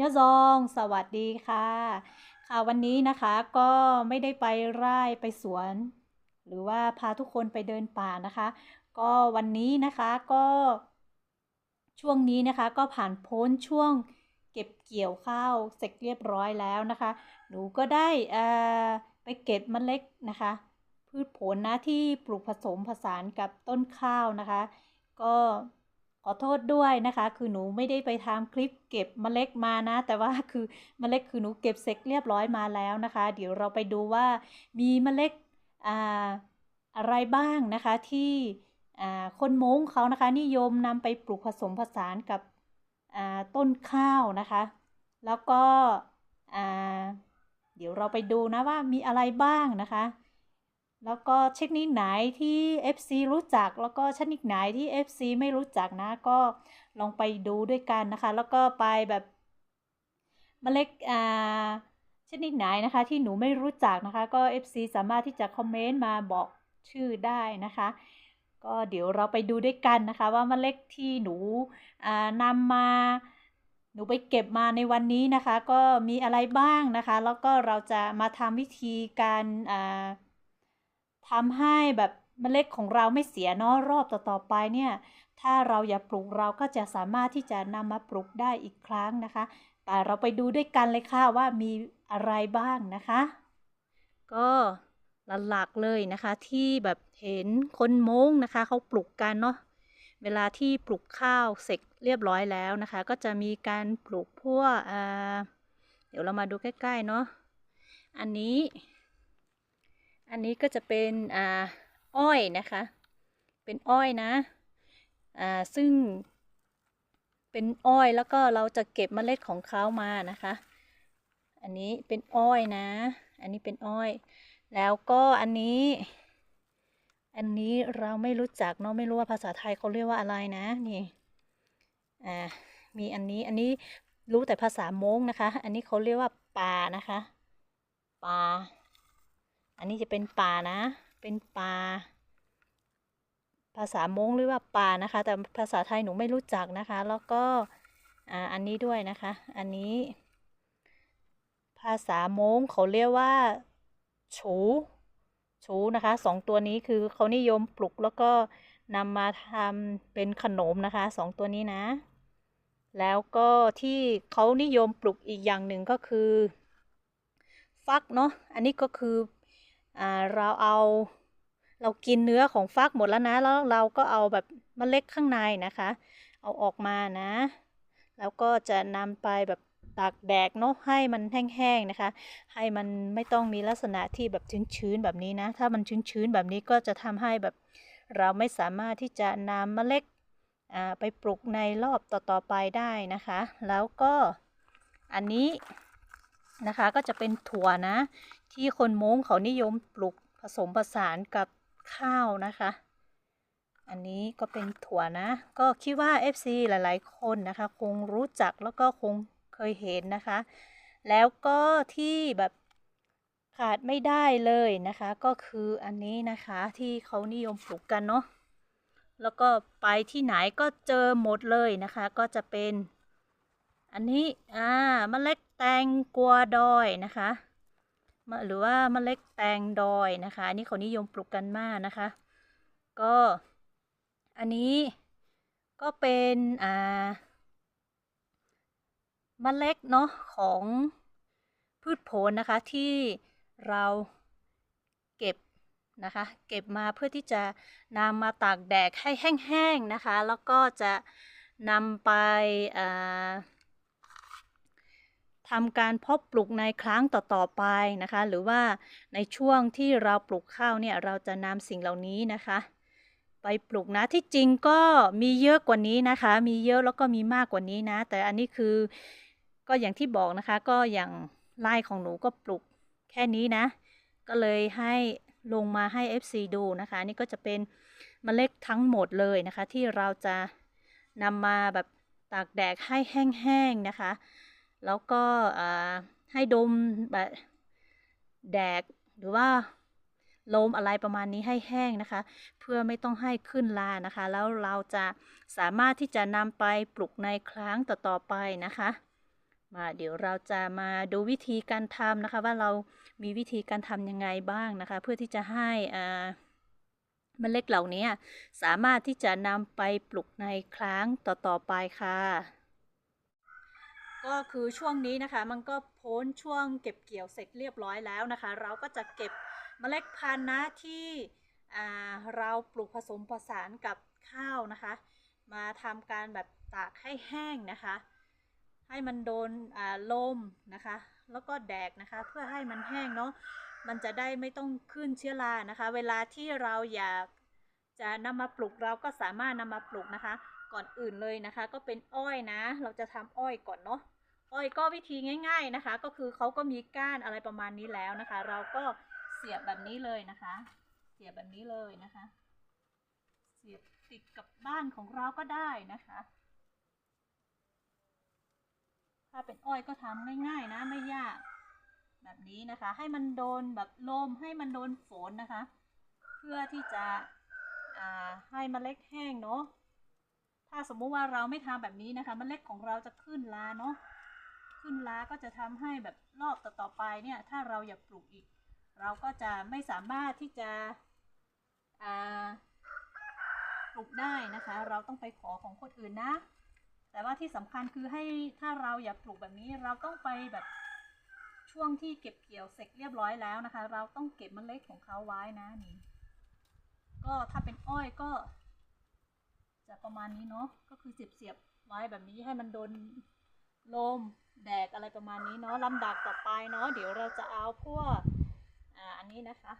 ยะซองสวัสดีค่ะ ค่ะวันนี้นะคะก็ไม่ได้ไปไร่ไปสวน หรือว่าพาทุกคนไปเดินป่านะคะ ก็วันนี้นะคะก็ช่วงนี้นะคะก็ผ่านพ้นช่วงเก็บเกี่ยวข้าวเสร็จเรียบร้อยแล้วนะคะ หนูก็ได้ไปเก็บเมล็ดนะคะ พืชผลนะที่ปลูกผสมผสานกับต้นข้าวนะคะ ก็ ขอโทษด้วยนะคะ คือหนูไม่ได้ไปทำคลิปเก็บเมล็ดมานะ แต่ว่าคือเมล็ดคือหนูเก็บเสร็จเรียบร้อยมาแล้วนะคะ เดี๋ยวเราไปดูว่ามีเมล็ดอะไรบ้างนะคะที่คนมงเขานะคะ นิยมนำไปปลูกผสมผสานกับต้นข้าวนะคะ แล้วก็เดี๋ยวเราไปดูนะว่ามีอะไรบ้างนะคะ แล้วก็เทคนิคไหนที่ FC รู้จักแล้วก็เทคนิคไหนที่ FC ไม่รู้จักนะ ก็ลองไปดูด้วยกันนะคะ แล้วก็ไปแบบเมล็ดอ่าชนิดไหนนะคะ ที่หนูไม่รู้จักนะคะ ก็ FC สามารถที่จะคอมเมนต์มาบอกชื่อได้นะคะ ก็เดี๋ยวเราไปดูด้วยกันนะคะ ว่าเมล็ดที่หนูนำมาหนูไปเก็บมาในวันนี้นะคะ ก็มีอะไรบ้างนะคะ แล้วก็เราจะมาทำวิธีการอ่า ทำให้แบบเมล็ดของเราไม่เสียเนาะรอบต่อๆไปเนี่ย ถ้าเราอย่าปลูกเราก็จะสามารถที่จะนำมาปลูกได้อีกครั้งนะคะแต่เราไปดูด้วยกันเลยค่ะว่ามีอะไรบ้างนะคะ ก็หลักๆเลยนะคะ ที่แบบเห็นคนมงนะคะเขาปลูกกันเนาะเวลาที่ปลูกข้าวเสร็จเรียบร้อยแล้วนะคะ ก็จะมีการปลูกพวกเดี๋ยวเรามาดูใกล้ๆเนาะอันนี้ อันนี้ก็จะเป็นอ่าอ้อยนะคะ เป็นอ้อยนะอ่าซึ่งเป็นอ้อยแล้วก็เราจะเก็บเมล็ดของเขามานะคะ อันนี้เป็นอ้อยนะ อันนี้เป็นอ้อย แล้วก็อันนี้ อันนี้เราไม่รู้จักเนาะไม่รู้ว่าภาษาไทยเขาเรียกว่าอะไรนะนี่อ่ามีอันนี้อันนี้รู้แต่ภาษามงนะคะ อันนี้เขาเรียกว่าปลานะคะปลา อันนี้จะเป็นป่านะ เป็นป่า ภาษามงหรือว่าป่านะคะ แต่ภาษาไทยหนูไม่รู้จักนะคะ แล้วก็อ,อันนี้ด้วยนะคะ อันนี้ ภาษามงเขาเรียกว่าฉูฉูนะคะสองตัวนี้คือเขานิยมปลุกแล้วก็นำมาทำเป็นขนมนะคะสองตัวนี้นะ แล้วก็ที่เขานิยมปลุกอีกอย่างหนึ่งก็คือ ฟักเนาะอันนี้ก็คือ เราเอาเรากินเนื้อของฟักหมดแล้วนะ แล้วเราก็เอาแบบมเมล็ดข้างในนะคะ เอาออกมานะ แล้วก็จะนำไปแบบตากแดดเนาะให้มันแห้งๆนะคะ ให้มันไม่ต้องมีลักษณะที่แบบชื้นๆแบบนี้นะ ถ้ามันชื้นๆแบบนี้ก็จะทำให้แบบเราไม่สามารถที่จะนำเมล็ดไปปลูกในรอบต่อๆไปได้นะคะ แล้วก็อันนี้นะคะก็จะเป็นถั่วนะ ที่คนม้งเขานิยมปลูกผสมผสานกับข้าวนะคะ อันนี้ก็เป็นถั่วนะ ก็คิดว่า FC หลายๆ คนนะคะ คงรู้จักแล้วก็คงเคยเห็นนะคะ แล้วก็ที่แบบขาดไม่ได้เลยนะคะ ก็คืออันนี้นะคะที่เขานิยมปลูกกันเนาะแล้วก็ไปที่ไหนก็เจอหมดเลยนะคะ ก็จะเป็น อันนี้อ่าเมล็ดแตงกัวดอยนะคะ หรือว่าเมล็ดแตงดอยนะคะอันนี้เขานิยมปลูกกันมากนะคะ ก็อันนี้ก็เป็นอ่าเมล็ดเนาะของพืชผลนะคะที่เราเก็บนะคะ เก็บมาเพื่อที่จะนำมาตากแดดให้แห้งๆนะคะ แล้วก็จะนำไปอ่า ทำการเพาะปลูกในครั้งต่อๆไปนะคะ หรือว่าในช่วงที่เราปลูกข้าวเนี่ยเราจะนำสิ่งเหล่านี้นะคะ ไปปลูกนะที่จริงก็มีเยอะกว่านี้นะคะ มีเยอะแล้วก็มีมากกว่านี้นะ แต่อันนี้คือก็อย่างที่บอกนะคะ ก็อย่างไร่ของหนูก็ปลูกแค่นี้นะ ก็เลยให้ลงมาให้ FC ดูนะคะ นี่ก็จะเป็นมเมล็ดทั้งหมดเลยนะคะ ที่เราจะนำมาแบบตากแดดให้แห้งๆนะคะ แล้วก็ให้ดมแบบแดกหรือว่าลมอะไรประมาณนี้ให้แห้งนะคะ เพื่อไม่ต้องให้ขึ้นลานะคะ แล้วเราจะสามารถที่จะนำไปปลูกในครั้งต่อๆไปนะคะ มาเดี๋ยวเราจะมาดูวิธีการทำนะคะ ว่าเรามีวิธีการทำยังไงบ้างนะคะ เพื่อที่จะให้เมล็ดเหล่านี้สามารถที่จะนำไปปลูกในครั้งต่อๆไปค่ะ ก็คือช่วงนี้นะคะ มันก็พ้นช่วงเก็บเกี่ยวเสร็จเรียบร้อยแล้วนะคะ เราก็จะเก็บเมล็ดพันธุ์นะที่เราปลูกผสมผสานกับข้าวนะคะ มาทำการแบบตากให้แห้งนะคะ ให้มันโดนลมนะคะ แล้วก็แดดนะคะ เพื่อให้มันแห้งเนาะมันจะได้ไม่ต้องขึ้นเชื้อรานะคะ เวลาที่เราอยากจะนำมาปลูกเราก็สามารถนำมาปลูกนะคะ ก่อนอื่นเลยนะคะ ก็เป็นอ้อยนะ เราจะทำอ้อยก่อนเนาะ อ้อยก็วิธีง่าย ๆนะคะ ก็คือเขาก็มีก้านอะไรประมาณนี้แล้วนะคะ เราก็เสียบแบบนี้เลยนะคะ เสียบแบบนี้เลยนะคะ เสียบติดกับบ้านของเราก็ได้นะคะ ถ้าเป็นอ้อยก็ทำง่ายๆนะไม่ยากแบบนี้นะคะ ให้มันโดนแบบลมให้มันโดนฝนนะคะ เพื่อที่จะให้มเมล็ดแห้งเนาะถ้าสมมุติว่าเราไม่ทำแบบนี้นะคะมเมล็ดของเราจะขึ้นลาเนาะ ขึ้นลาก็จะทำให้แบบรอบต่อๆไปเนี่ยถ้าเราอยากปลูกอีก เราก็จะไม่สามารถที่จะปลูกได้นะคะ เราต้องไปขอของคนอื่นนะ แต่ว่าที่สำคัญคือให้ถ้าเราอยากปลูกแบบนี้เราต้องไปแบบช่วงที่เก็บเกี่ยวเสร็จเรียบร้อยแล้วนะคะ เราต้องเก็บเมล็ดของเขาไว้นะนี่ก็ถ้าเป็นอ้อยก็จะประมาณนี้เนาะก็คือเสียบเสียบๆไว้แบบนี้ให้มันโดนลม แดดอะไรประมาณนี้เนาะลำดับต่อไปเนาะเดี๋ยวเราจะเอาพวกอ่าอันนี้นะคะ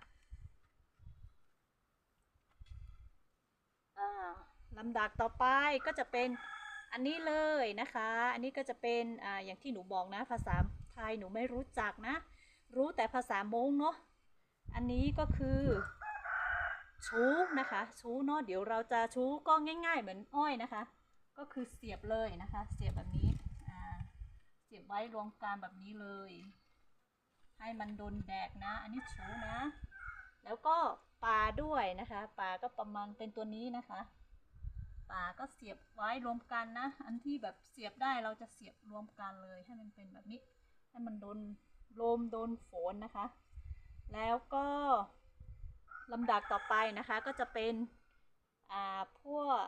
อ่าลำดับต่อไปก็จะเป็นอันนี้เลยนะคะ อันนี้ก็จะเป็นอ่าอย่างที่หนูบอกนะ ภาษาไทยหนูไม่รู้จักนะ รู้แต่ภาษามงเนาะอันนี้ก็คือชูนะคะชูเนาะเดี๋ยวเราจะชูก็ง่าย ๆ เหมือนอ้อยนะคะ ก็คือเสียบเลยนะคะ เสียบแบบนี้ เสียบไว้รวมกันแบบนี้เลย ให้มันโดนแดดนะ อันนี้ชูนะ แล้วก็ปลาด้วยนะคะปลาก็ประมาณเป็นตัวนี้นะคะปลาก็เสียบไว้รวมกันนะ อันที่แบบเสียบได้เราจะเสียบรวมกันเลย ให้มันเป็นแบบนี้ ให้มันโดนลมโดนฝนนะคะ แล้วก็ลำดับต่อไปนะคะก็จะเป็นอ่าพวก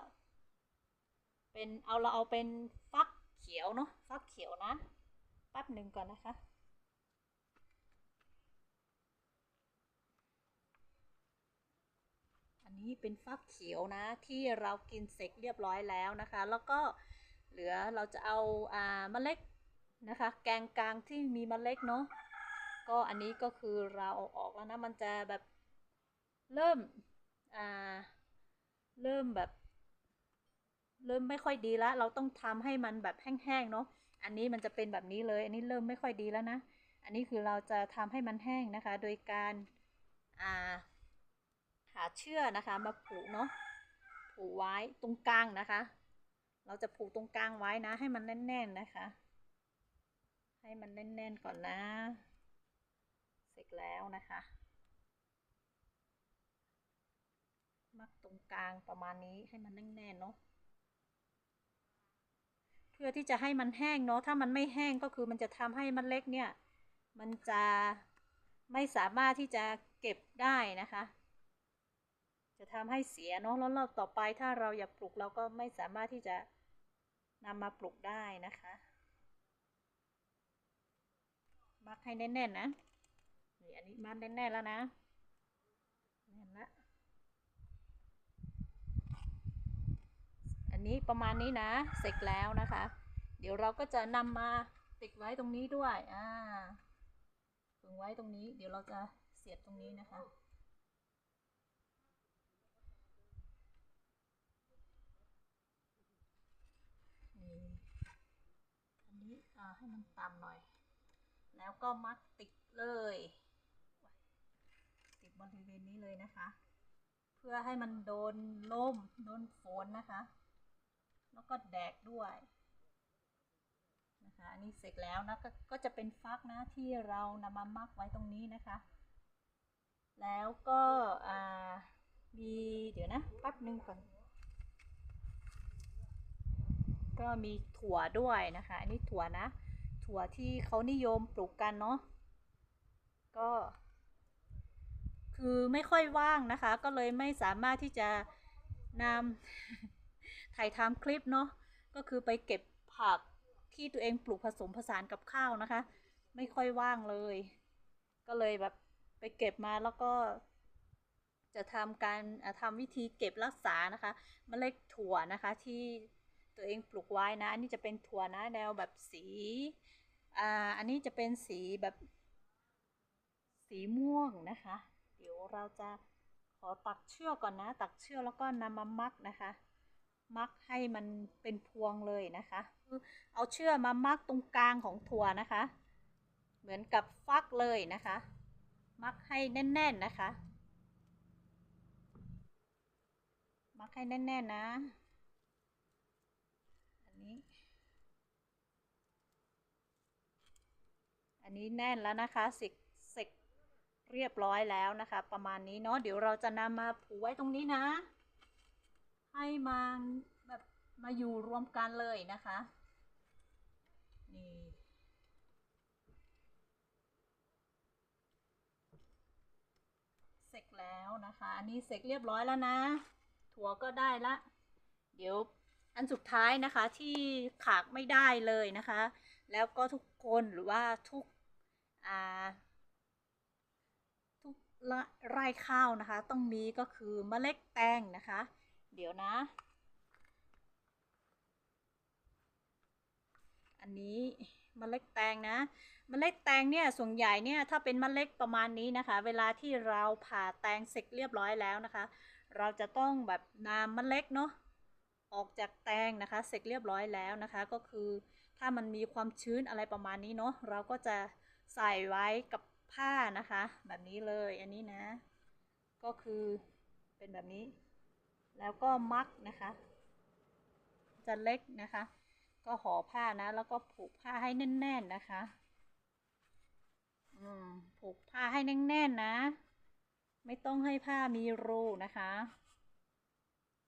เป็นเอาเราเอาเป็นฟัก ขียวเนาะฟักเขียวนะแป๊บหนึ่งก่อนนะคะ อันนี้เป็นฟักเขียวนะที่เรากินเสร็จเรียบร้อยแล้วนะคะ แล้วก็เหลือเราจะเอาอ่าเมล็ดนะคะ แกงกลางที่มีเมล็ดเนาะก็อันนี้ก็คือเราเอาออกแล้วนะมันจะแบบเริ่มอ่าเริ่มแบบ เริ่มไม่ค่อยดีแล้ว เราต้องทำให้มันแบบแห้งๆเนาะ อันนี้มันจะเป็นแบบนี้เลย อันนี้เริ่มไม่ค่อยดีแล้วนะ อันนี้คือเราจะทำให้มันแห้งนะคะ โดยการาหาเชือกนะคะมาผูกเนาะ ผูกไว้ตรงกลางนะคะ เราจะผูกตรงกลางไว้นะ ให้มันแน่นๆนะคะ ให้มันแน่นๆก่อนนะ เสร็จแล้วนะคะ มัดตรงกลางประมาณนี้ให้มันแน่นๆเนาะ พื่อที่จะให้มันแห้งเนาะถ้ามันไม่แห้งก็คือมันจะทำให้มันเล็กเนี่ย มันจะไม่สามารถที่จะเก็บได้นะคะ จะทำให้เสียเนาะแล้วรอบต่อไปถ้าเราอยากปลูกเราก็ไม่สามารถที่จะนำมาปลูกได้นะคะ มัดให้แน่นๆนะนี่อันนี้มัดแน่นๆแล้วนะแน่นละ อันนี้ประมาณนี้นะเสร็จแล้วนะคะ เดี๋ยวเราก็จะนำมาติดไว้ตรงนี้ด้วยอ่าฝึงไว้ตรงนี้ เดี๋ยวเราจะเสียบตรงนี้นะคะอันนี้อ่าให้มันต่ำหน่อย แล้วก็มัดติดเลย ติดบริเวณนี้เลยนะคะ เพื่อให้มันโดนลมโดนฝนนะคะ แล้วก็แดดด้วยนะคะ อันนี้เสร็จแล้วนะกก็จะเป็นฟักนะที่เรานำมามักไว้ตรงนี้นะคะ แล้วก็อ่ามีเดี๋ยวนะแป๊บหนึ่งก่อนก็มีถั่วด้วยนะคะ อันนี้ถั่วนะ ถั่วที่เขานิยมปลูกกันเนาะ ก็ คือไม่ค่อยว่างนะคะ ก็เลยไม่สามารถที่จะนำ ถ่ายทำคลิปเนาะก็คือไปเก็บผักที่ตัวเองปลูกผสมผสานกับข้าวนะคะ ไม่ค่อยว่างเลย ก็เลยแบบไปเก็บมาแล้วก็ จะทำการทำวิธีเก็บรักษานะคะเมล็ดถั่วนะคะที่ตัวเองปลูกไว้นะอันนี้จะเป็นถั่วนะแนวแบบสีอ่าอันนี้จะเป็นสีแบบสีม่วงนะคะ เดี๋ยวเราจะขอตักเชือกก่อนนะ ตักเชือกแล้วก็นำมามัดนะคะ มัดให้มันเป็นพวงเลยนะคะคือเอาเชือกมามัดตรงกลางของถั่วนะคะ เหมือนกับฟักเลยนะคะ มัดให้แน่น ๆนะคะ มัดให้แน่น ๆ นะ อันนี้ อันนี้แน่นแล้วนะคะสร็จเสร็จเรียบร้อยแล้วนะคะ ประมาณนี้เนาะเดี๋ยวเราจะนำมาผูกไว้ตรงนี้นะ ให้มันแบบมาอยู่รวมกันเลยนะคะนี่เสร็จแล้วนะคะ อันนี้เสร็จเรียบร้อยแล้วนะ ถั่วก็ได้ละ เดี๋ยวอันสุดท้ายนะคะที่ขาดไม่ได้เลยนะคะ แล้วก็ทุกคนหรือว่าทุกอ่าทุกไร่ข้าวนะคะ ต้องมีก็คือเมล็ดแตงนะคะ เดี๋ยวนะ อันนี้มเมล็ดแตงนะมเมล็ดแตงเนี่ยส่วนใหญ่เนี่ยถ้าเป็นมเมล็ดประมาณนี้นะคะ เวลาที่เราผ่าแตงเสร็จเรียบร้อยแล้วนะคะ เราจะต้องแบบนำมเมล็ดเนาะออกจากแตงนะคะเสร็จเรียบร้อยแล้วนะคะ ก็คือถ้ามันมีความชื้นอะไรประมาณนี้เนาะเราก็จะใส่ไว้กับผ้านะคะ แบบนี้เลยอันนี้นะ ก็คือเป็นแบบนี้ แล้วก็มัดนะคะ จะเล็กนะคะ ก็ห่อผ้านะ แล้วก็ผูกผ้าให้แน่น ๆนะคะอืมผูกผ้าให้แน่น ๆ นะ ไม่ต้องให้ผ้ามีรูนะคะ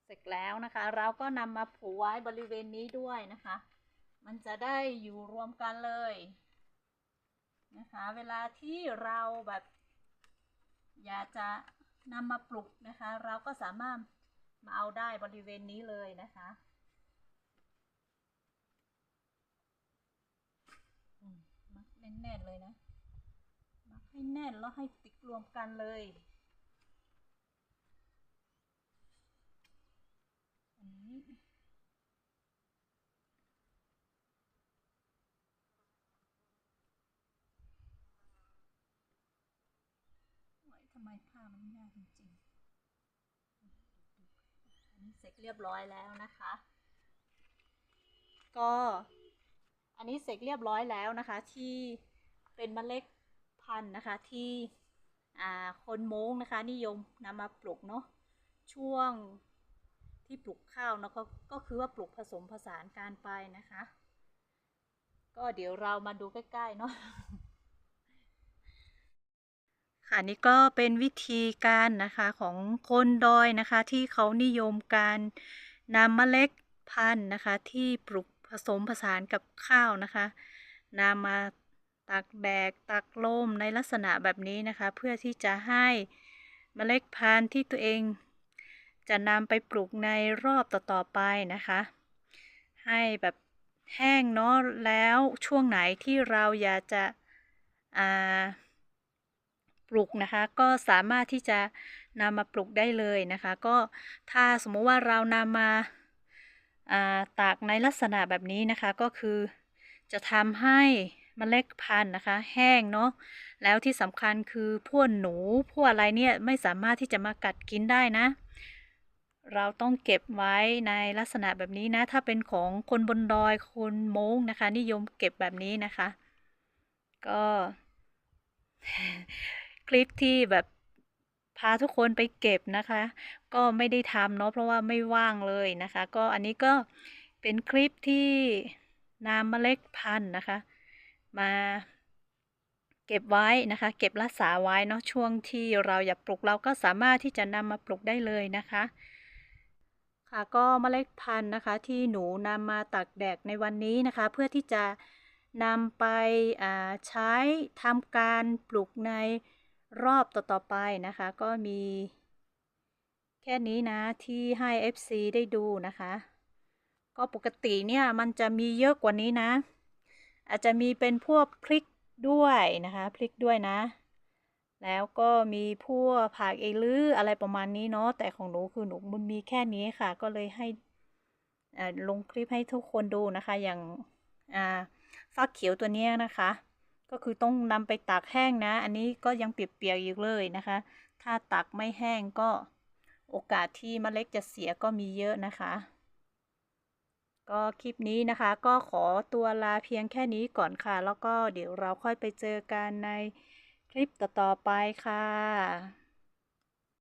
เสร็จแล้วนะคะ เราก็นำมาผูกไว้บริเวณนี้ด้วยนะคะ มันจะได้อยู่รวมกันเลยนะคะ เวลาที่เราแบบ อยากจะนำมาปลุกนะคะ เราก็สามารถ มาเอาได้บริเวณนี้เลยนะคะอืมมัดแน่นๆเลยนะ มัดให้แน่นแล้วให้ติดรวมกันเลย อันนี้ทำไมผ้ามันยากจริงๆ เสร็จเรียบร้อยแล้วนะคะ ก็อันนี้เสร็จเรียบร้อยแล้วนะคะ ที่เป็นเมล็ดพันธุ์นะคะที่คนโม้งนะคะ นิยมนำมาปลูกเนาะช่วงที่ปลูกข้าวเนาะก็ก็คือว่าปลูกผสมผสานการไปนะคะ ก็เดี๋ยวเรามาดูใกล้ๆเนาะ ค่ะนี่ก็เป็นวิธีการนะคะของคนดอยนะคะ ที่เขานิยมการนำเมล็ดพันธุ์นะคะ ที่ปลูกผสมผสานกับข้าวนะคะนำมาตักแดดตักลมในลักษณะแบบนี้นะคะ เพื่อที่จะให้เมล็ดพันธุ์ที่ตัวเองจะนำไปปลูกในรอบต่อๆไปนะคะ ให้แบบแห้งเนาะแล้วช่วงไหนที่เราอยากจะอ่า ปลูกนะคะ ก็สามารถที่จะนำมาปลูกได้เลยนะคะ ก็ถ้าสมมติว่าเรานำมาตากในลักษณะแบบนี้นะคะ ก็คือจะทำให้มเมล็ดพันธุ์นะคะ แห้งเนาะแล้วที่สำคัญคือพวกหนูพวกอะไรเนี่ยไม่สามารถที่จะมากัดกินได้นะ เราต้องเก็บไว้ในลักษณะแบบนี้นะ ถ้าเป็นของคนบนดอยคนโม้งนะคะ นิยมเก็บแบบนี้นะคะ ก็ ลิปที่แบบพาทุกคนไปเก็บนะคะ ก็ไม่ได้ทำเนาะเพราะว่าไม่ว่างเลยนะคะ ก็อันนี้ก็เป็นคลิปที่นำเมล็ดพันธุ์นะคะ มาเก็บไว้นะคะ เก็บรักษาไว้เนาะช่วงที่เราอยากปลูกเราก็สามารถที่จะนำมาปลูกได้เลยนะคะ ค่ะก็เมล็ดพันธุ์นะคะที่หนูนำมาตักแดดในวันนี้นะคะ เพื่อที่จะนำไปใช้ทำการปลูกใน รอบต่อๆไปนะคะ ก็มี แค่นี้นะที่ให้ FC ได้ดูนะคะ ก็ปกติเนี่ยมันจะมีเยอะกว่านี้นะ อาจจะมีเป็นพวกพริกด้วยนะคะพริกด้วยนะ แล้วก็มีพวกผักเอลืออะไรประมาณนี้เนาะแต่ของหนูคือหนูมันมีแค่นี้ค่ะ ก็เลยให้ลงคลิปให้ทุกคนดูนะคะ อย่างฟักเขียวตัวนี้นะคะ ก็คือต้องนำไปตากแห้งนะ อันนี้ก็ยังเปียกๆอยู่เลยนะคะ ถ้าตากไม่แห้งก็โอกาสที่มเมล็ดจะเสียก็มีเยอะนะคะ ก็คลิปนี้นะคะ ก็ขอตัวลาเพียงแค่นี้ก่อนค่ะ แล้วก็เดี๋ยวเราค่อยไปเจอกันในคลิปต่อๆไปค่ะ